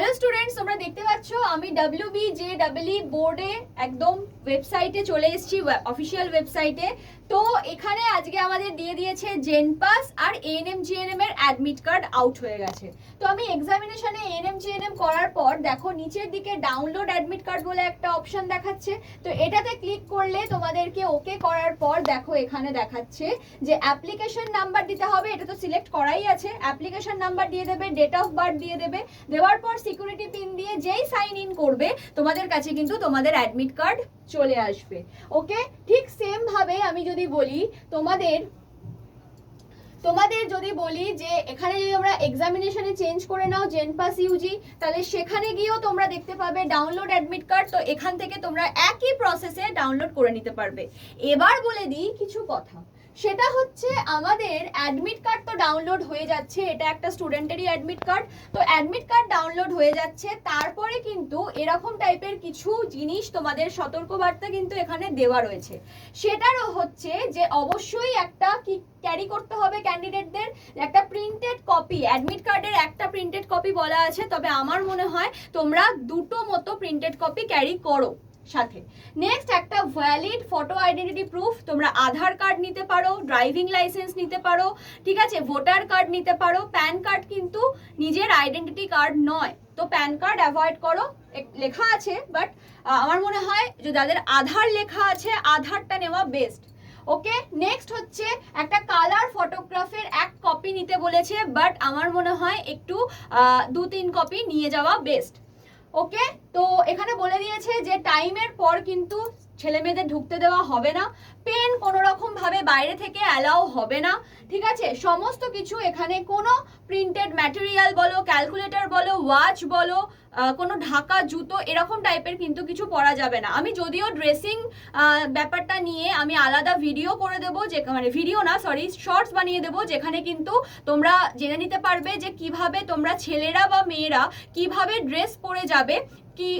Hello students তোমরা দেখতে পাচ্ছ, আমি ডাব্লিউ বি জে ডাব্লি বোর্ডে একদম ওয়েবসাইটে চলে এসেছি অফিসিয়াল ওয়েবসাইটে তো এখানে আজকে আমাদের দিয়ে দিয়েছে জেনপাস আর এএনএম জিএনএম এর অ্যাডমিট কার্ড আউট হয়ে গেছে। তো আমি এক্সামিনেশনে এএনএম জিএনএম করার পর, দেখো নিচের দিকে ডাউনলোড অ্যাডমিট কার্ড বলে একটা অপশন দেখাচ্ছে। তো এটাতে ক্লিক করলে তোমাদেরকে ওকে করার পর, দেখো এখানে দেখাচ্ছে যে অ্যাপ্লিকেশন নাম্বার দিতে হবে। এটা তো সিলেক্ট করাই আছে। অ্যাপ্লিকেশন নাম্বার দিয়ে দেবে ডেট অফ বার্থ দিয়ে দেবে। দেওয়ার পর সিকিউরিটি পিন দিয়ে যেই সাইন ইন করবে, তোমাদের কাছে কিন্তু তোমাদের অ্যাডমিট কার্ড চলে আসবে। ওকে ঠিক সেম ভাবে আমি যদি বলি, তোমাদের তোমাদের যদি বলি যে এখানে যদি আমরা এক্সামিনেশনে চেঞ্জ করে নাও জেনপাস ইউজি তাহলে সেখানে গিয়েও তোমরা দেখতে পাবে ডাউনলোড অ্যাডমিট কার্ড তো এখান থেকে তোমরা একই প্রসেসে ডাউনলোড করে নিতে পারবে। এবার বলে দিই কিছু কথা। সেটা হচ্ছে আমাদের অ্যাডমিট কার্ড তো ডাউনলোড হয়ে যাচ্ছে, এটা একটা স্টুডেন্টেরই অ্যাডমিট কার্ড তো অ্যাডমিট কার্ড ডাউনলোড হয়ে যাচ্ছে, তারপরে কিন্তু এরকম টাইপের কিছু জিনিস তোমাদের সতর্কবার্তা কিন্তু এখানে দেওয়া রয়েছে। সেটারও হচ্ছে যে অবশ্যই একটা কি ক্যারি করতে হবে ক্যান্ডিডেটদের একটা প্রিন্টেড কপি অ্যাডমিট কার্ডের একটা প্রিন্টেড কপি বলা আছে, তবে আমার মনে হয় তোমরা দুটো মতো প্রিন্টেড কপি ক্যারি করো। সাথে। নেক্সট একটা ভ্যালিড ফটো আইডেন্টিটি প্রুফ তোমরা আধার কার্ড নিতে পারো ড্রাইভিং লাইসেন্স নিতে পারো, ঠিক আছে? ভোটার কার্ড নিতে পারো প্যান কার্ড কিন্তু নিজের আইডেন্টিটি কার্ড নয়। তো প্যান কার্ড অ্যাভয়েড করো। লেখা আছে বাট আমার মনে হয় যে যাদের আধার লেখা আছে, আধারটা নেওয়া বেস্ট ওকে নেক্সট হচ্ছে, একটা কালার ফটোগ্রাফের এক কপি নিতে বলেছে বাট আমার মনে হয় একটু দু তিন কপি নিয়ে যাওয়া বেস্ট ওকে তো এখানে বলে দিয়েছে যে টাইমের পর কিন্তু ছেলে মেয়েদের ঢুকতে দেওয়া হবে না। পেন কোনো রকম ভাবে বাইরে থেকে অ্যালাও হবে না। ঠিক আছে? সমস্ত কিছু এখানে কোনো প্রিন্টেড ম্যাটেরিয়াল বলো ক্যালকুলেটর বলো ওয়াচ বলো কোনো ঢাকা, জুতো এরকম টাইপের কিন্তু কিছু পরা যাবে না। আমি যদিও ড্রেসিং ব্যাপারটা নিয়ে আমি আলাদা ভিডিও করে দেবো যে মানে ভিডিও না সরি শর্টস বানিয়ে দেবো যেখানে কিন্তু তোমরা জেনে নিতে পারবে যে কীভাবে তোমরা ছেলেরা বা মেয়েরা কীভাবে ড্রেস পরে যাবে। কি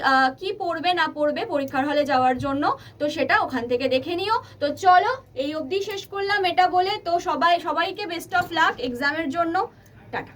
কি পড়বে না পড়বে পরীক্ষার হলে যাওয়ার জন্য, তো সেটা ওখান থেকে দেখে নিও। তো চলো, এই অবধি শেষ করলাম এটা বলে, তো সবাই, সবাইকে বেস্ট অফ লাক এক্সামের জন্য। টাটা।